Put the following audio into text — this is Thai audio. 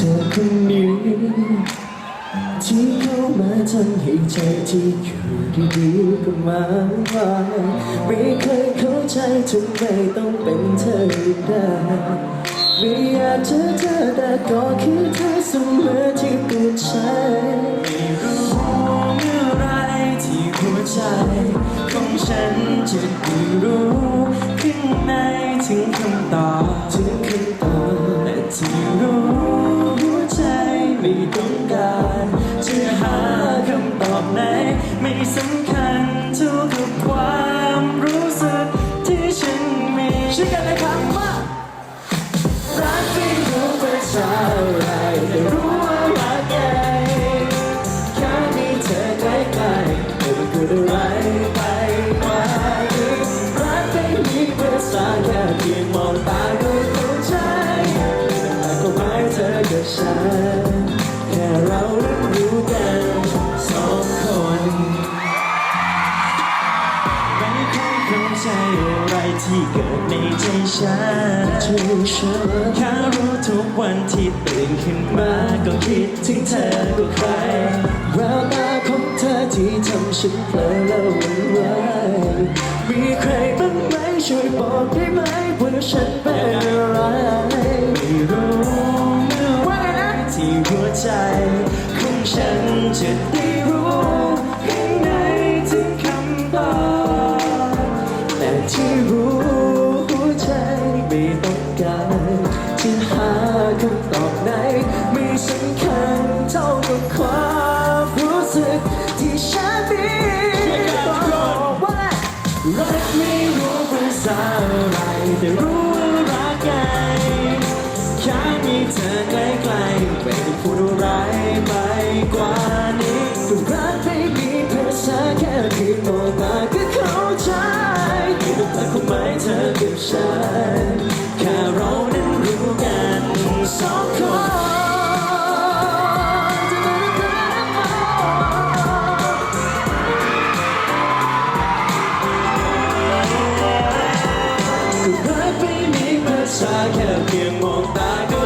ธอคนนี้ที่เข้ามาทำให้ใจที่อยู่ดีๆก็มาว่าไม่เคยเข้าใจทำไมต้องเป็นเธอได้ไม่อยากเจอเธอแต่ก็คือเธอเสมอที่ปวดใจไม่รู้เมื่อไรที่หัวใจของฉันจะได้รู้ ไม่สำคัญเท่ากับความรู้สึกที่ฉันมีช่วยกันนะครับมารักไม่รู้ว่าเท่าไรแต่รู้ว่ารักไงแค่มีเธอใกล้ๆไม่ต้องพูดอะไรไปกว่านี้รักไม่มีภาษาแค่เพียงมองตาก็เข้าใจแต่ก็หมายเธอกับฉัน อยเข้าใจอะไรที่เกิดในใจฉันช่วยฉันแค่รู้ทุกวันที่ตื่นขึ้นมาก็คิดถึงเธอก็ใครแววตาของเธอที่ทำฉันเพลินแล้วหวันไหวมีใครบ้างไหมช่วยบอกได้ไหมว่าฉันเป็นอะไร รู้หัวใจไม่ต้องการจะหาคำตอบไหนไม่สำคัญเท่ากับความรู้สึกที่ฉันมีบอกว่ารักไม่รู้ภาษาอะไรแต่รู้ว่ารักไงแค่มีเธอใกล้ๆไม่ต้องพูดอะไรไปกว่านี้รักไม่มีภาษาแค่เพียงมองตา 사랑에 못나가